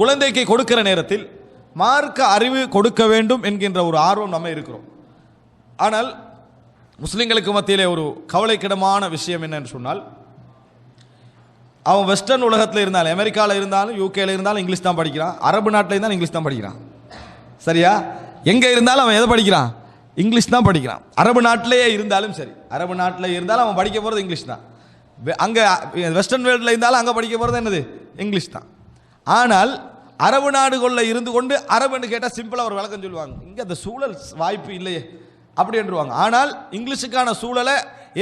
குழந்தைக்கு கொடுக்கிற நேரத்தில் மார்க்க அறிவு கொடுக்க வேண்டும் என்கின்ற ஒரு ஆர்வம் நம்ம இருக்கிறோம். ஆனால் முஸ்லிம்களுக்கு மத்தியிலே ஒரு கவலைக்கிடமான விஷயம் என்னன்னு சொன்னால் அவன் வெஸ்டர்ன் உலகத்தில் இருந்தாலும் அமெரிக்காவில் இருந்தாலும் யூகேல இருந்தாலும் இங்கிலீஷ் தான் படிக்கிறான். அரபு நாட்டில் இருந்தாலும் இங்கிலீஷ் தான் படிக்கிறான். சரியா? எங்கே இருந்தாலும் அவன் எதை படிக்கிறான்? இங்கிலீஷ் தான் படிக்கிறான். அரபு நாட்டிலேயே இருந்தாலும் சரி. அரபு நாட்டில் இருந்தாலும் அவன் படிக்க போகிறது இங்கிலீஷ் தான். அங்கே வெஸ்டர்ன் வேர்ல்டில் இருந்தாலும் அங்கே படிக்க போகிறது என்னது? இங்கிலீஷ் தான். ஆனால் அரபு நாடுகளில் இருந்து கொண்டு அரபுன்னு கேட்டால் சிம்பிளாக ஒரு விளக்கம் சொல்லுவாங்க. இங்கே அந்த சூழல் வாய்ப்பு இல்லையே. அப்படி என்றுவாங்க. ஆனால் இங்கிலீஷுக்கான சூழலை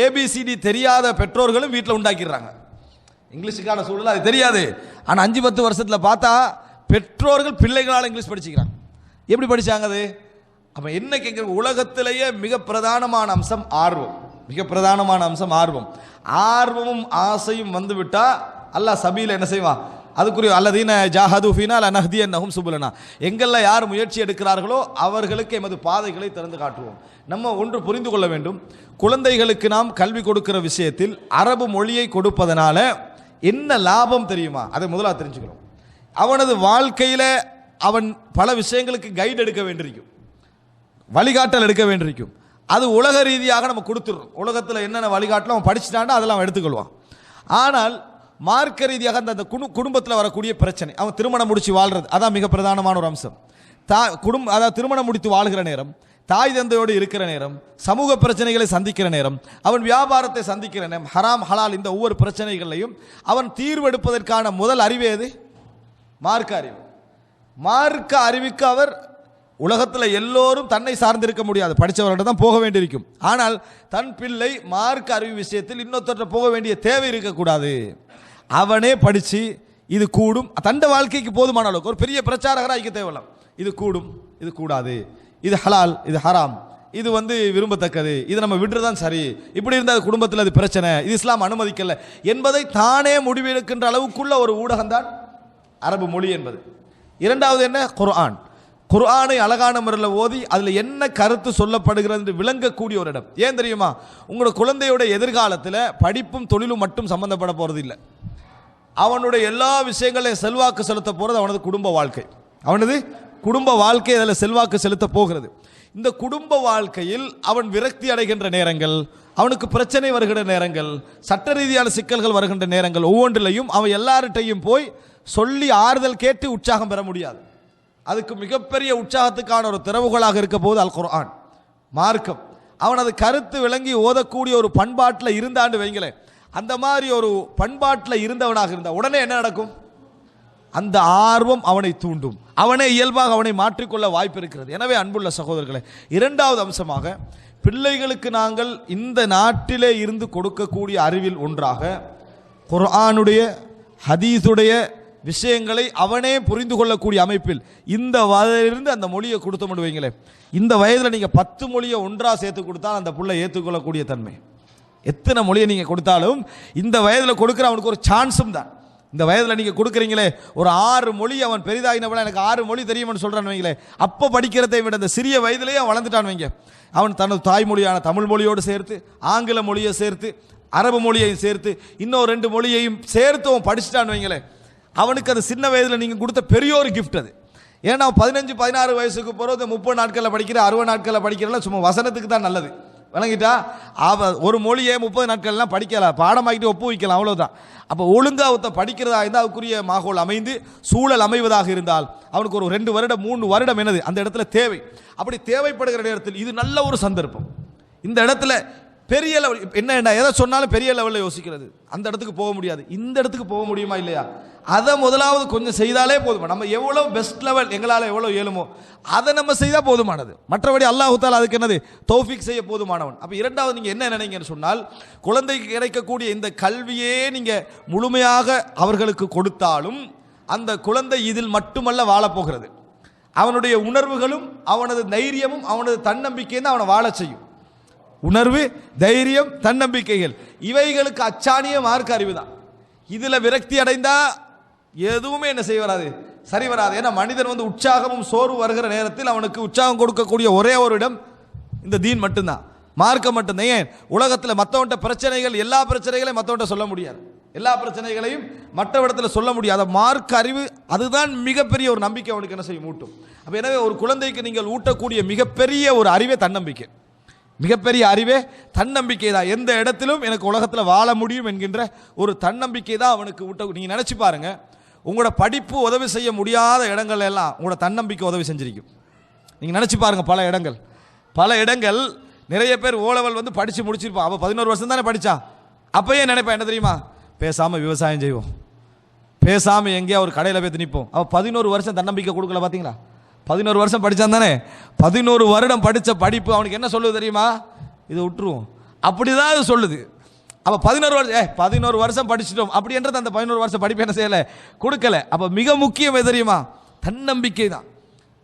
ஏபிசிடி தெரியாத பெற்றோர்களும் வீட்டில் உண்டாக்கிடுறாங்க. இங்கிலீஷுக்கான சூழல் அது தெரியாது. ஆனால் அஞ்சு பத்து வருஷத்தில் பார்த்தா பெற்றோர்கள் பிள்ளைகளால் இங்கிலீஷ் படிச்சுக்கிறாங்க. எப்படி படிச்சாங்க அது? அப்போ என்ன கேட்குற உலகத்திலேயே மிக பிரதானமான அம்சம் ஆர்வம். மிக பிரதானமான அம்சம் ஆர்வம். ஆர்வமும் ஆசையும் வந்து விட்டா அல்லாஹ் சபீல என்ன செய்வான்? அதுக்குரிய அல்லதீன ஜாஹது ஃபீனா அனஹதி நஹும் சுபுலனா. எங்கெல்லாம் யார் முயற்சி எடுக்கிறார்களோ அவர்களுக்கு எமது பாதைகளை திறந்து காட்டுவோம். நம்ம ஒன்று புரிந்து கொள்ள வேண்டும். குழந்தைகளுக்கு நாம் கல்வி கொடுக்கிற விஷயத்தில் அரபு மொழியை கொடுப்பதனால என்ன லாபம் தெரியுமா? அதை முதலாக தெரிஞ்சுக்கணும். அவனது வாழ்க்கையில் அவன் பல விஷயங்களுக்கு கைடு எடுக்க வேண்டியிருக்கும். வழிகாட்டல் எடுக்க வேண்டியிருக்கும். அது உலக ரீதியாக நம்ம கொடுத்துடுறோம். உலகத்தில் என்னென்ன வழிகாட்டலும் அவன் படிச்சுட்டான்னா அதெல்லாம் அவன் எடுத்துக்கொள்வான். ஆனால் மார்க்க ரீதியாக அந்த அந்த குடும்பத்தில் வரக்கூடிய பிரச்சனை. அவன் திருமணம் முடிச்சு வாழ்றது. அதான் மிக பிரதானமான ஒரு அம்சம். தா குடும்ப அதாவது திருமணம் முடித்து வாழ்கிற நேரம் தாய் தந்தையோடு இருக்கிற நேரம் சமூக பிரச்சனைகளை சந்திக்கிற நேரம் அவன் வியாபாரத்தை சந்திக்கிற நேரம் ஹராம் ஹலால் இந்த ஒவ்வொரு பிரச்சனைகளையும் அவன் தீர்வெடுப்பதற்கான முதல் அறிவு எது? மார்க்க அறிவு. மார்க்க அறிவுக்கு அவர் உலகத்தில் எல்லோரும் தன்னை சார்ந்திருக்க முடியாது. படித்தவர்கிட்ட தான் போக வேண்டியிருக்கும். ஆனால் தன் பிள்ளை மார்க்க அறிவு விஷயத்தில் இன்னொருத்தர்கிட்ட போக வேண்டிய தேவை இருக்கக்கூடாது. அவனே படித்து இது கூடும். தண்ட வாழ்க்கைக்கு போதுமான அளவுக்கு. ஒரு பெரிய பிரச்சாரகராக ஐக்க தேவலாம் இது கூடும் இது கூடாது. இது ஹலால் இது ஹராம். இது வந்து விரும்பத்தக்கது. இது நம்ம விடுறதான் சரி. இப்படி இருந்தால் குடும்பத்தில் அது பிரச்சனை. இது இஸ்லாம் அனுமதிக்கலை. என்பதை தானே முடிவெடுக்கின்ற அளவுக்குள்ள ஒரு ஊடகம்தான் அரபு மொழி என்பது. இரண்டாவது என்ன? குர்ஆன். குர்ஆனை அழகான முறையில் ஓதி அதில் என்ன கருத்து சொல்லப்படுகிறது என்று விளங்கக்கூடிய ஒரு இடம். ஏன் தெரியுமா? உங்களோட குழந்தையோட எதிர்காலத்தில் படிப்பும் தொழிலும் மட்டும் சம்மந்தப்பட போகிறது இல்லை. அவனுடைய எல்லா விஷயங்களையும் செல்வாக்கு செலுத்த போகிறது அவனது குடும்ப வாழ்க்கை. அவனது குடும்ப வாழ்க்கை அதில் செல்வாக்கு செலுத்த போகிறது. இந்த குடும்ப வாழ்க்கையில் அவன் விரக்தி அடைகின்ற நேரங்கள் அவனுக்கு பிரச்சனை வருகின்ற நேரங்கள் சட்ட ரீதியான சிக்கல்கள் வருகின்ற நேரங்கள் ஒவ்வொன்றிலையும் அவன் எல்லார்கிட்டையும் போய் சொல்லி ஆறுதல் கேட்டு உற்சாகம் பெற முடியாது. அதுக்கு மிகப்பெரிய உற்சாகத்துக்கான ஒரு திறவுகோலாக இருக்க போது அல் குர்ஆன் மார்க்கம் அவனது கருத்து விளங்கி ஓதக்கூடிய ஒரு பண்பாட்டில் இருந்தாண்டு வைங்களேன். அந்த மாதிரி ஒரு பண்பாட்டில் இருந்தவனாக இருந்தால் உடனே என்ன நடக்கும்? அந்த ஆர்வம் அவனை தூண்டும். அவனே இயல்பாக அவனை மாற்றிக்கொள்ள வாய்ப்பு இருக்கிறது. எனவே அன்புள்ள சகோதரர்களே இரண்டாவது அம்சமாக பிள்ளைகளுக்கு நாங்கள் இந்த நாட்டிலே இருந்து கொடுக்கக்கூடிய அறிவில் ஒன்றாக குர்ஆனுடைய ஹதீஸுடைய விஷயங்களை அவனே புரிந்து கொள்ளக்கூடிய அமைப்பில் இந்த வயதிலிருந்து அந்த மொழியை கொடுத்து வைங்களேன் இந்த வயதில் நீங்கள் பத்து மொழியை ஒன்றாக சேர்த்து கொடுத்தால் அந்த பிள்ளை ஏற்றுக்கொள்ளக்கூடிய தன்மை. எத்தனை மொழியை நீங்கள் கொடுத்தாலும் இந்த வயதில் கொடுக்குற அவனுக்கு ஒரு சான்ஸும் தான். இந்த வயதில் நீங்கள் கொடுக்குறீங்களே ஒரு ஆறு மொழி அவன் பெரிதாகினவள எனக்கு ஆறு மொழி தெரியும்னு சொல்கிறான் வைங்களே அப்போ படிக்கிறதை விட இந்த சிறிய வயதிலேயே அவன் வளர்ந்துட்டான் வைங்க அவன் தனது தாய்மொழியான தமிழ் மொழியோடு சேர்த்து ஆங்கில மொழியை சேர்த்து அரபு மொழியையும் சேர்த்து இன்னும் ரெண்டு மொழியையும் சேர்த்து அவன் படிச்சுட்டான் வைங்களேன் அவனுக்கு அது சின்ன வயதில் நீங்கள் கொடுத்த பெரிய ஒரு கிஃப்ட் அது. ஏன்னா அவன் பதினஞ்சு பதினாறு வயசுக்கு போகிறது முப்பது நாட்களில் படிக்கிற அறுபது நாட்களில் படிக்கிறலாம் சும்மா வசனத்துக்கு தான் நல்லது. விளங்கிட்டா? அவ ஒரு மொழியை முப்பது நாட்கள்லாம் படிக்கலாம் பாடமாக்கிட்டு ஒப்பு வைக்கலாம் அவ்வளோதான் அப்போ ஒழுங்காக ஒருத்தன் படிக்கிறதா இருந்தால் அதுக்குரிய மாகோல் அமைந்து சூழல் அமைவதாக இருந்தால் அவனுக்கு ஒரு ரெண்டு வருடம் மூணு வருடம் என்னது? அந்த இடத்துல தேவை. அப்படி தேவைப்படுகிற நேரத்தில் இது நல்ல ஒரு சந்தர்ப்பம். இந்த இடத்துல பெரிய லெவல் என்ன என்ன எதை சொன்னாலும் பெரிய லெவலில் யோசிக்கிறது. அந்த இடத்துக்கு போக முடியாது. இந்த இடத்துக்கு போக முடியுமா இல்லையா? அதை முதலாவது கொஞ்சம் செய்தாலே போதுமா? நம்ம எவ்வளோ பெஸ்ட் லெவல் எங்களால் எவ்வளோ இயலுமோ அதை நம்ம செய்தால் போதுமானது. மற்றபடி அல்லாஹுத்தால் அதுக்கு என்னது? தௌஃபிக் செய்ய போதுமானவன். அப்போ இரண்டாவது நீங்கள் என்ன நினைங்கன்னு சொன்னால் குழந்தைக்கு கிடைக்கக்கூடிய இந்த கல்வியே நீங்கள் முழுமையாக அவர்களுக்கு கொடுத்தாலும் அந்த குழந்தை இதில் மட்டுமல்ல வாழப்போகிறது. அவனுடைய உணர்வுகளும் அவனது தைரியமும் அவனது தன்னம்பிக்கையும் தான் அவனை வாழ செய்யும். உணர்வு தைரியம் தன்னம்பிக்கைகள். இவைகளுக்கு அச்சாணிய மார்க்க அறிவு தான் இதில் விரக்தி அடைந்தா எதுவுமே என்ன செய்ய வராது? சரி வராது. ஏன்னா மனிதன் வந்து உற்சாகமும் சோர்வு வருகிற நேரத்தில் அவனுக்கு உற்சாகம் கொடுக்கக்கூடிய ஒரே ஒரு இடம் இந்த தீன் மட்டும்தான். மார்க்கம் மட்டும்தான். ஏன்? உலகத்தில் மற்றவன்ட்ட பிரச்சனைகள் எல்லா பிரச்சனைகளையும் மற்றவன்ட்ட சொல்ல முடியாது. எல்லா பிரச்சனைகளையும் மற்ற இடத்துல சொல்ல முடியாத. மார்க் அறிவு அதுதான் மிகப்பெரிய ஒரு நம்பிக்கை அவனுக்கு என்ன செய்யும்? ஊட்டும். அப்போ எனவே ஒரு குழந்தைக்கு நீங்கள் ஊட்டக்கூடிய மிகப்பெரிய ஒரு அறிவே தன்னம்பிக்கை. மிகப்பெரிய அறிவே தன்னம்பிக்கை தான் எந்த இடத்திலும் எனக்கு உலகத்தில் வாழ முடியும் என்கின்ற ஒரு தன்னம்பிக்கை தான் அவனுக்கு விட்ட நீங்கள் நினச்சி பாருங்க. உங்களோட படிப்பு உதவி செய்ய முடியாத இடங்கள் எல்லாம் உங்களோட தன்னம்பிக்கை உதவி செஞ்சிருக்கும். நீங்கள் நினச்சி பாருங்க பல இடங்கள். பல இடங்கள் நிறைய பேர் ஓலவல் வந்து படித்து முடிச்சிருப்பான் அவள் பதினோரு வருஷம் தானே படித்தா அப்போயே நினைப்பேன் என்ன தெரியுமா? பேசாமல் விவசாயம் செய்வோம். பேசாமல் எங்கேயா ஒரு கடையில் போய் நிற்போம் அவள் பதினோரு வருஷம் தன்னம்பிக்கை கொடுக்கல பார்த்தீங்களா பதினோரு வருஷம் படித்தான் தானே பதினோரு வருடம் படித்த படிப்பு அவனுக்கு என்ன சொல்லுது தெரியுமா? இதை விட்டுருவோம். அப்படிதான் அது சொல்லுது. அப்போ பதினோரு வருஷம் ஏ பதினோரு வருஷம் படிச்சிட்டோம். அப்படின்றது அந்த பதினோரு வருஷம் படிப்பு என்ன செய்யலை? கொடுக்கல. அப்போ மிக முக்கியம் எது தெரியுமா? தன்னம்பிக்கை தான்.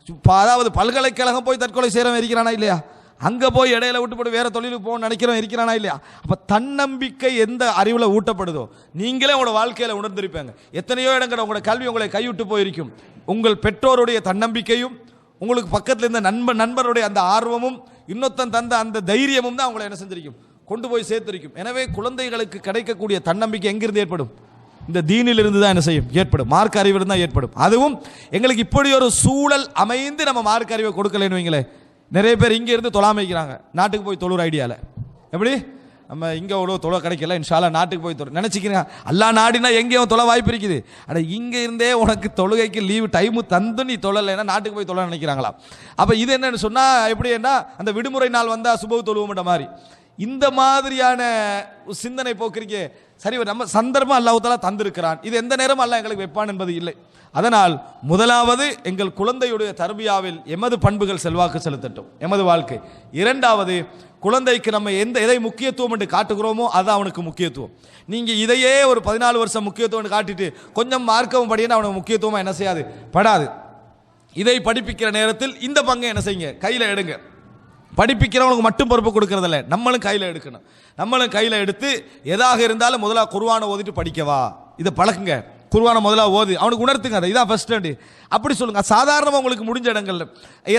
இப்போ அதாவது பல்கலைக்கழகம் போய் தற்கொலை செய்கிறவன் இருக்கிறானா இல்லையா? அங்கே போய் இடையில விட்டு போட்டு வேறு தொழிலுக்கு போகணும்னு நினைக்கிறவன் இருக்கிறானா இல்லையா? அப்போ தன்னம்பிக்கை எந்த அறிவில் ஊட்டப்படுதோ நீங்களே உங்களோட வாழ்க்கையில் உணர்ந்திருப்பாங்க. எத்தனையோ இடங்கள் உங்களோட கல்வி உங்களை கைவிட்டு போயிருக்கும். உங்கள் பெற்றோருடைய தன்னம்பிக்கையும் உங்களுக்கு பக்கத்தில் இருந்த நண்பன் நண்பருடைய அந்த ஆர்வமும் இன்னொத்தன் தந்த அந்த தைரியமும் தான் அவங்களை என்ன செஞ்சிருக்கும்? கொண்டு போய் சேர்த்திருக்கும். எனவே குழந்தைகளுக்கு கிடைக்கக்கூடிய தன்னம்பிக்கை எங்கிருந்து ஏற்படும்? இந்த தீனிலிருந்து தான் என்ன செய்யும்? ஏற்படும். மார்க் அறிவிலிருந்து தான் ஏற்படும். அதுவும் எங்களுக்கு இப்படி ஒரு சூழல் அமைந்து நம்ம மார்க் அறிவை கொடுக்கலன்னு வைங்களேன். நிறைய பேர் இங்கே இருந்து தொழாமைக்கிறாங்க. நாட்டுக்கு போய் தொழுற ஐடியாவில் எப்படி? நம்ம இங்கே அவ்வளோ தொலை கிடைக்கல இன்ஷாலா நாட்டுக்கு போய் தொலை நினச்சிக்கிறேன். எல்லா நாடினா எங்கேயும் தொலை வாய்ப்பு இருக்குது. ஆனால் இங்கே இருந்தே உனக்கு தொழுகைக்கு லீவு டைமு தந்து நீ தொழலைன்னா நாட்டுக்கு போய் தொலை நினைக்கிறாங்களா அப்போ இது என்னன்னு சொன்னால் எப்படின்னா அந்த விடுமுறை நாள் வந்தால் சுபவு தொழுவோம்ன்ற மாதிரி. இந்த மாதிரியான சிந்தனை போக்குறீங்க சரி நம்ம சந்தர்ப்பம் அல்லாஹால தந்திருக்கிறான். இது எந்த நேரம் அல்ல எங்களுக்கு வைப்பான் என்பது இல்லை. அதனால் முதலாவது எங்கள் குழந்தையுடைய தர்பியாவில் எமது பண்புகள் செல்வாக்கு செலுத்தட்டும். எமது வாழ்க்கை. இரண்டாவது குழந்தைக்கு நம்ம எந்த எதை முக்கியத்துவம் என்று காட்டுகிறோமோ அது அவனுக்கு முக்கியத்துவம். நீங்கள் இதையே ஒரு பதினாலு வருஷம் முக்கியத்துவம் காட்டிட்டு கொஞ்சம் மார்க்கவும் படின்னு அவனுக்கு முக்கியத்துவமாக என்ன செய்யாது? படாது. இதை படிப்பிக்கிற நேரத்தில் இந்த பங்கை என்ன செய்யுங்க? கையில் எடுங்க. படிப்பிக்கிறவனுக்கு மட்டும் பொறுப்பு கொடுக்கறதில்ல. நம்மளும் கையில் எடுக்கணும். நம்மளும் கையில் எடுத்து எதாக இருந்தாலும் முதலாக குருவானை ஓதிட்டு படிக்கவா இதை பழக்குங்க. குருவானை முதலாக ஓது. அவனுக்கு உணர்த்துங்க அதை. இதான் ஃபஸ்ட் ஸ்டாண்டு அப்படி சொல்லுங்கள் சாதாரணமாக உங்களுக்கு முடிஞ்ச இடங்கள்ல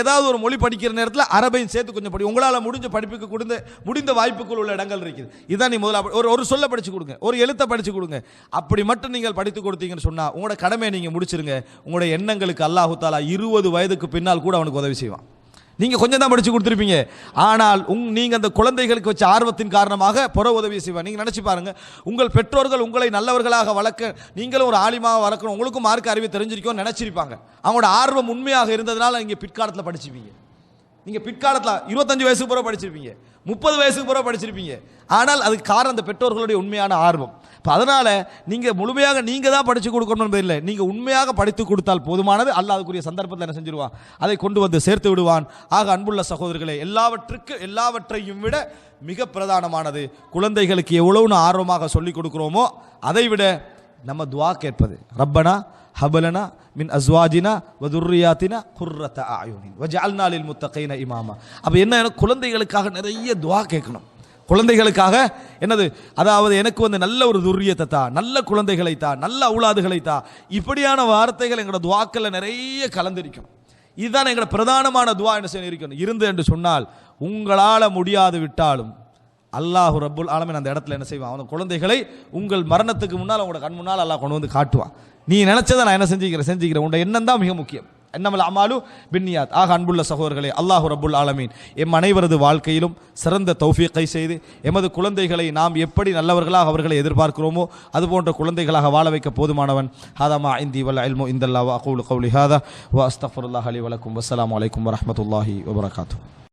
ஏதாவது ஒரு மொழி படிக்கிற நேரத்தில் அரபையும் சேர்த்து கொஞ்சம் படி. உங்களால் முடிஞ்ச படிப்புக்கு கொடுத்த முடிந்த வாய்ப்புக்குள் உள்ள இடங்கள் இருக்குது. இதான் நீ முதல்ல ஒரு ஒரு சொல்ல படித்து கொடுங்க. ஒரு எழுத்தை படித்து கொடுங்க. அப்படி மட்டும் நீங்கள் படித்து கொடுத்தீங்கன்னு சொன்னால் உங்களோட கடமையை நீங்கள் முடிச்சிருங்க. உங்களோட எண்ணங்களுக்கு அல்லாஹு தாலா இருபது வயதுக்கு பின்னால் கூட அவனுக்கு உதவி செய்வான். நீங்கள் கொஞ்சம் தான் படித்து கொடுத்துருப்பீங்க. ஆனால் உங் நீங்கள் அந்த குழந்தைகளுக்கு வச்ச ஆர்வத்தின் காரணமாக புற உதவி செய்வார். நீங்கள் நினச்சி பாருங்கள் உங்கள் பெற்றோர்கள் உங்களை நல்லவர்களாக வளர்க்க நீங்களும் ஒரு ஆலிமாக வளர்க்கணும். உங்களுக்கும் மார்க் அறிவு தெரிஞ்சிருக்கோம் நினைச்சிருப்பாங்க. அவங்களோட ஆர்வம் உண்மையாக இருந்ததுனால நீங்கள் பிற்காலத்தில் படிச்சுப்பீங்க. நீங்க பிற்காலத்தில் இருபத்தஞ்சு வயசுக்கு பிறகு படிச்சிருப்பீங்க. முப்பது வயசுக்கு பிறகு படிச்சிருப்பீங்க. ஆனால் அதுக்கு காரணம் அந்த பெற்றோர்களுடைய உண்மையான ஆர்வம். இப்போ அதனால் நீங்கள் முழுமையாக நீங்கள் தான் படித்து கொடுக்கணும் இல்லை. நீங்கள் உண்மையாக படித்து கொடுத்தால் போதுமானது. அல்ல அதுக்குரிய சந்தர்ப்பத்தில் என்ன செஞ்சிருவான்? அதை கொண்டு வந்து சேர்த்து விடுவான். ஆக அன்புள்ள சகோதரர்களே எல்லாவற்றுக்கு எல்லாவற்றையும் விட மிக பிரதானமானது குழந்தைகளுக்கு எவ்வளவுன்னு ஆர்வமாக சொல்லிக் கொடுக்குறோமோ அதை விட நம்ம துவா கேட்பது. ரப்பனா ஹபலனா மின் அஸ்வாஜினா வதுர்ரியாத்தினா குர்ரத்த ஆயுனின் வஜால்னா லில் முத்தகைன இமாமா அப்போ என்ன குழந்தைகளுக்காக நிறைய துவா கேட்கணும் குழந்தைகளுக்காக என்னது அதாவது எனக்கு வந்து நல்ல ஒரு துர்ரியத்தை தா நல்ல குழந்தைகளை தா நல்ல அவுலாதுகளை தா இப்படியான வார்த்தைகள் எங்களோட துவாக்களில் நிறைய கலந்திருக்கும் இதுதான் எங்களோட பிரதானமான துவா என்ன செய்ய இருக்கணும் இருந்து என்று சொன்னால் உங்களால் முடியாது விட்டாலும் அல்லாஹ் ரப்புல் ஆலமின் அந்த இடத்துல என்ன செய்வான்? அவன் குழந்தைகளை உங்கள் மரணத்துக்கு முன்னால் உங்களோட கண் முன்னால் அல்லாஹ் கொண்டு வந்து காட்டுவான். நீ நினைச்சதை நான் என்ன செஞ்சுக்கிறேன்? செஞ்சுக்கிறேன். உன்னோட எண்ணம் தான் மிக முக்கியம். என்னமல் அமாலு பின்னியாத் ஆக அன்புள்ள சகோதரர்களே அல்லாஹ் ரபுல் ஆலமீன் எம் அனைவரது வாழ்க்கையிலும் சிறந்த தௌஃபீக்கை செய்து எமது குழந்தைகளை நாம் எப்படி நல்லவர்களாக அவர்களை எதிர்பார்க்கிறோமோ அது போன்ற குழந்தைகளாக வாழ வைக்க போதுமானவன். ஹாதாமா இந்தி வல்ல அல்மோ இந்தல்லா வா அகூலு கௌலி ஹாதா. வ அஸ்தஃபுல்லாஹ் அலி வலக்கும். வசலாம் வலைக்கும் வரமத்துல்லாஹி வபரகாத்துஹு.